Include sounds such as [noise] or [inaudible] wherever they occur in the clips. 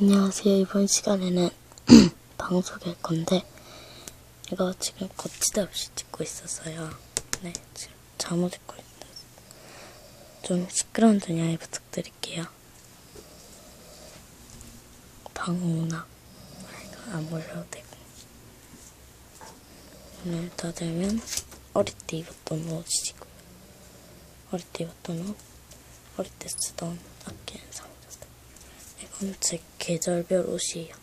안녕하세요. 이번 시간에는 [clears throat] 방송할 건데, 이거 지금 거치대 없이 찍고 있었어요. 네, 지금 잠옷 입고 있어요. 좀 시끄러운 점 양해 부탁드릴게요. 방문나 이거 안 몰라도 되고. 오늘 다 되면 어릴 때 입었던 옷이고, 어릴 때 입었던 옷, 어릴 때 쓰던 아끼는 상자들. 이건 제 계절별 옷이에요.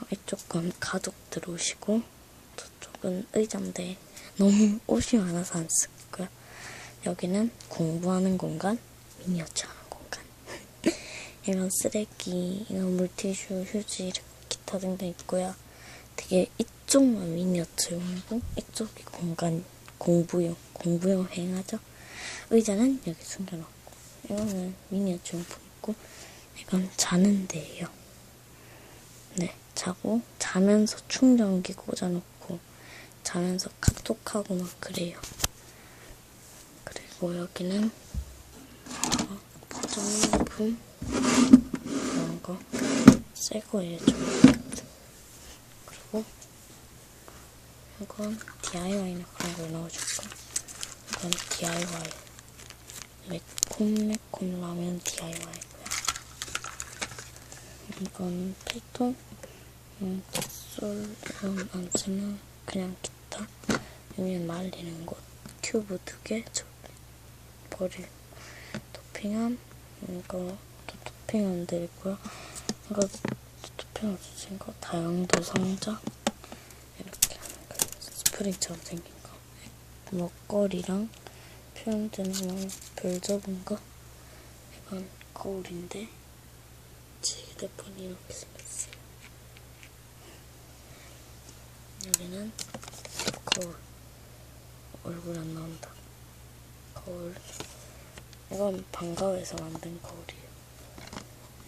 어, 이쪽은 가족들 옷이고, 저쪽은 의자인데 너무 옷이 많아서 안 쓰고요. 여기는 공부하는 공간, 미니어처 하는 공간. [laughs] 이런 쓰레기, 이런 물티슈, 휴지, 기타 등등 있고요. 되게 이쪽만 미니어처용이고 이쪽이 공간 공부용 공부용 행하죠. 의자는 여기 숨겨놓고 이거는 미니어처 용품 있고 이건 자는 데예요. 네, 자고 자면서 충전기 꽂아놓고 자면서 카톡하고 막 그래요. 그리고 여기는 어, 포장용품 이런 거새 거예요, 좀. 그리고 이건 DIY나 그런 걸 넣어줄까? 이건 DIY 매콤매콤 라면 DIY고요. 이건 필통? 음, 칫솔 이건 안 쓰는 그냥 기타? 여기는 말리는 곳? 큐브 두 개? 버릴 토핑함? 이거 또 토핑함 들고요. 이거 토핑함 주신 거? 다용도 상자? 이렇게 그 스프링처럼 생긴 거? 먹거리랑 표현되는 별 접은 거? 이건 거울인데 제 휴대폰이 이렇게 생겼어요. 여기는 거울. 얼굴 안 나온다. 거울. 이건 방과후에서 만든 거울이에요.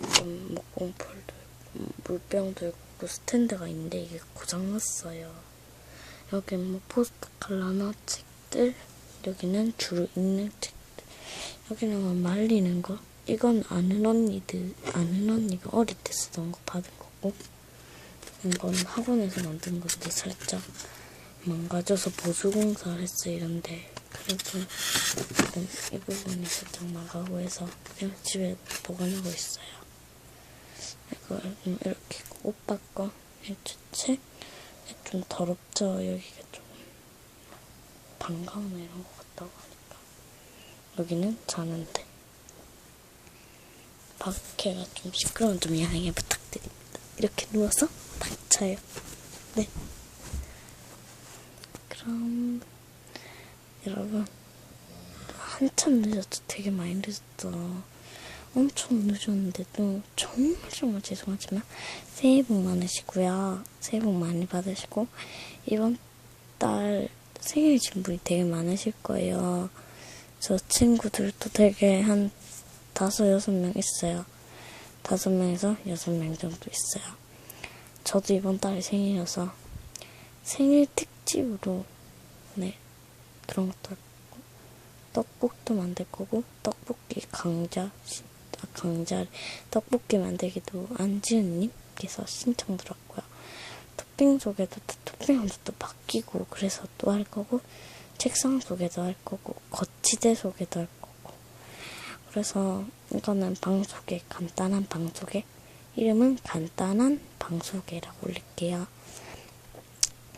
이건 목공폴도 물병도 있고 스탠드가 있는데 이게 고장났어요. 여기는 뭐 포스트 칼라나 책들. 여기는 주로 읽는 책들. 여기는 뭐 말리는 거 이건 아는 언니들 아는 언니가 어릴 때 쓰던 거 받은 거고 이건 학원에서 만든 건데 살짝 망가져서 보수공사를 했어요 이런데. 그래도 조금 이 부분이 살짝 나가고 해서 그냥 집에 보관하고 있어요. 이거 이렇게 있고 오빠 거 해주책 좀 더럽죠 여기가 좀 방광이나 이런 것 같다고 하니까. 여기는 자는데 밖에가 좀 시끄러운 좀 양해 부탁드립니다. 이렇게 누워서 딱 자요. 네. 그럼 여러분 한참 늦었죠? 되게 많이 늦었어 엄청 늦었는데도 정말 정말 죄송하지만 새해 복 많으시고요. 새해 복 많이 받으시고 이번 달 생일이신 분이 되게 많으실 거예요. 저 친구들도 되게 한 다섯 여섯 명 있어요. 다섯 명에서 여섯 명 정도 있어요. 저도 이번 달에 생일이어서 생일 특집으로 네 그런 것도 할 거고 떡볶이도 만들 거고 떡볶이 강자 신- 아, 강자 떡볶이 만들기도 안지은님께서 신청 들었고요. 토핑 또 토핑도 또 바뀌고 그래서 또 할 거고 책상 소개도 할 거고 거치대 소개도 할 거고 그래서 이거는 방소개 간단한 방소개 이름은 간단한 방소개라고 올릴게요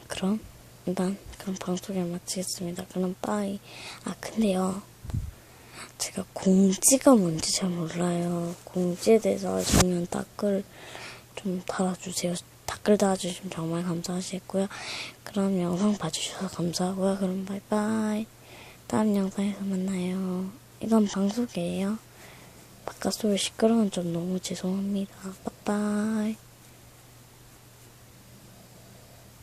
그럼 일단 그럼 방송을 마치겠습니다. 그럼 빠이. 아 근데요. 제가 공지가 뭔지 잘 몰라요. 공지에 대해서 알려면 댓글 좀 달아주세요. 댓글 달아주시면 정말 감사하시겠고요. 그럼 영상 봐주셔서 감사하고요. 그럼 바이바이. 다음 영상에서 만나요. 이건 방송이에요. 바깥 소리 시끄러운 점 너무 죄송합니다. 빠빠이.